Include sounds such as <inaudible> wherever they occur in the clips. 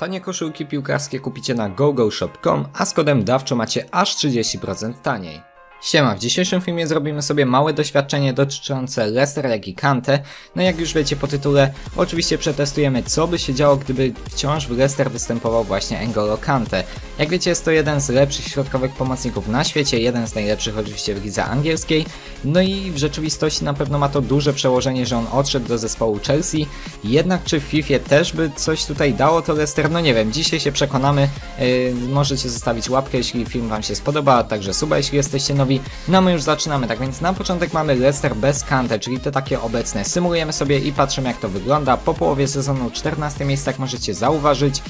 Tanie koszulki piłkarskie kupicie na gogoshop.com, a z kodem DAWCZO macie aż 30% taniej. Siema, w dzisiejszym filmie zrobimy sobie małe doświadczenie dotyczące Leicester jak i Kante. No jak już wiecie po tytule, oczywiście przetestujemy co by się działo, gdyby wciąż w Leicester występował właśnie N'Golo Kante. Jak wiecie jest to jeden z lepszych środkowych pomocników na świecie, jeden z najlepszych oczywiście w lidze angielskiej. No i w rzeczywistości na pewno ma to duże przełożenie, że on odszedł do zespołu Chelsea. Jednak czy w FIFA też by coś tutaj dało to Leicester? No nie wiem, dzisiaj się przekonamy. Yy, możecie zostawić łapkę jeśli film wam się spodoba, także suba jeśli jesteście nowi. No my już zaczynamy, tak więc na początek mamy Leicester bez Kante, czyli te takie obecne. Symulujemy sobie i patrzymy jak to wygląda. Po połowie sezonu 14 miejsce, jak możecie zauważyć.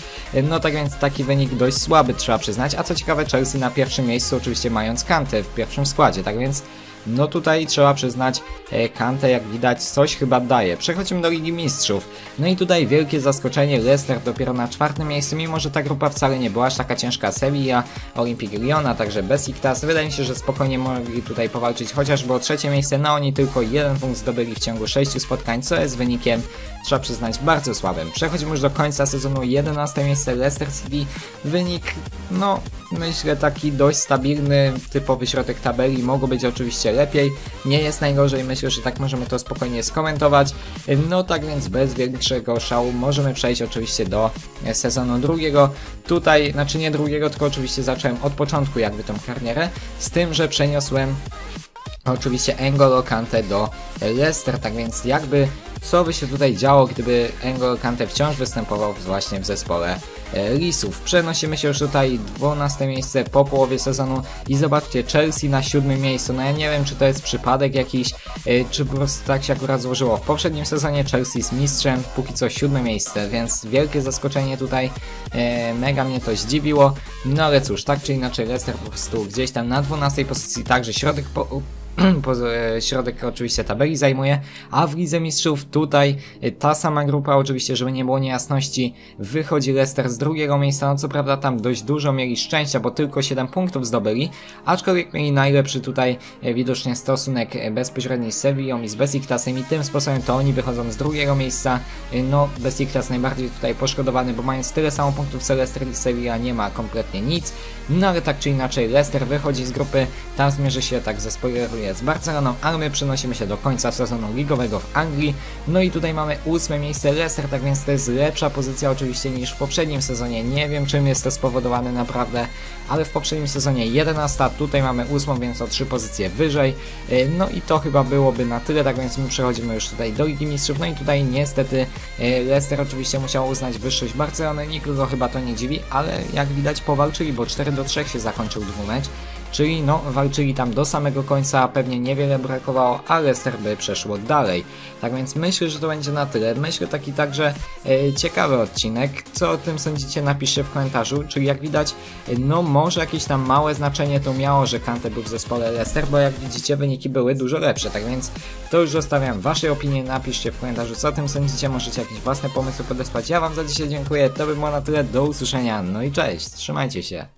No tak więc taki wynik dość słaby trzeba przyznać, a co ciekawe Chelsea na pierwszym miejscu oczywiście mając Kante w pierwszym składzie, tak więc no tutaj trzeba przyznać, e, Kante jak widać coś chyba daje. Przechodzimy do Ligi Mistrzów. No i tutaj wielkie zaskoczenie, Leicester dopiero na czwartym miejscu, mimo że ta grupa wcale nie była aż taka ciężka. Sevilla, Olympique Lyon, a także Besiktas. Wydaje mi się, że spokojnie mogli tutaj powalczyć chociażby o trzecie miejsce, no oni tylko jeden punkt zdobyli w ciągu sześciu spotkań, co jest wynikiem, trzeba przyznać, bardzo słabym. Przechodzimy już do końca sezonu, 11 miejsce Leicester City, wynik, no myślę taki dość stabilny, typowy środek tabeli, mogło być oczywiście lepiej, nie jest najgorzej, myślę, że tak możemy to spokojnie skomentować. No tak więc bez większego szału możemy przejść oczywiście do sezonu drugiego. Tutaj, znaczy nie drugiego, tylko oczywiście zacząłem od początku jakby tą karierę, z tym, że przeniosłem oczywiście N'Golo Kante do Leicester, tak więc jakby co by się tutaj działo, gdyby N'Golo Kante wciąż występował właśnie w zespole e, Lisów. Przenosimy się już tutaj 12 miejsce po połowie sezonu i zobaczcie Chelsea na siódmym miejscu. No ja nie wiem czy to jest przypadek jakiś, e, czy po prostu tak się akurat złożyło. W poprzednim sezonie Chelsea z mistrzem, póki co siódme miejsce, więc wielkie zaskoczenie tutaj, e, mega mnie to zdziwiło. No ale cóż, tak czy inaczej Leicester po prostu gdzieś tam na 12 pozycji, także środek po <clears throat> środek oczywiście tabeli zajmuje, a w Lidze Mistrzów tutaj e, ta sama grupa, oczywiście żeby nie było niejasności, wychodzi Leicester z drugiego miejsca, no co prawda tam dość dużo mieli szczęścia, bo tylko 7 punktów zdobyli, aczkolwiek mieli najlepszy tutaj e, widocznie stosunek bezpośredni z Sevillą i z Besiktasem i tym sposobem to oni wychodzą z drugiego miejsca, no Besiktas najbardziej tutaj poszkodowany, bo mając tyle samo punktów co Leicester i Sevilla nie ma kompletnie nic, no ale tak czy inaczej Leicester wychodzi z grupy, tam zmierzy się tak ze spoileruje z Barceloną, a my przenosimy się do końca sezonu ligowego w Anglii. No i tutaj mamy ósme miejsce Leicester, tak więc to jest lepsza pozycja oczywiście niż w poprzednim sezonie. Nie wiem czym jest to spowodowane naprawdę, ale w poprzednim sezonie 11, tutaj mamy ósmą, więc o trzy pozycje wyżej. E, no i to chyba byłoby na tyle, tak więc my przechodzimy już tutaj do Ligi Mistrzów. No i tutaj niestety e, Leicester oczywiście musiał uznać wyższość Barcelony, nikogo chyba to nie dziwi, ale jak widać powalczyli, bo 4 do 3 się zakończył dwumecz czyli no walczyli tam do samego końca, pewnie niewiele brakowało, ale Leicester by przeszło dalej. Tak więc myślę, że to będzie na tyle. Myślę taki także e, ciekawy odcinek. Co o tym sądzicie napiszcie w komentarzu, czyli jak widać, e, no może jakieś tam małe znaczenie to miało, że Kante był w zespole Leicester, bo jak widzicie wyniki były dużo lepsze, tak więc to już zostawiam wasze opinie, napiszcie w komentarzu co o tym sądzicie, możecie jakieś własne pomysły podesłać. Ja wam za dzisiaj dziękuję, to by było na tyle, do usłyszenia, no i cześć, trzymajcie się.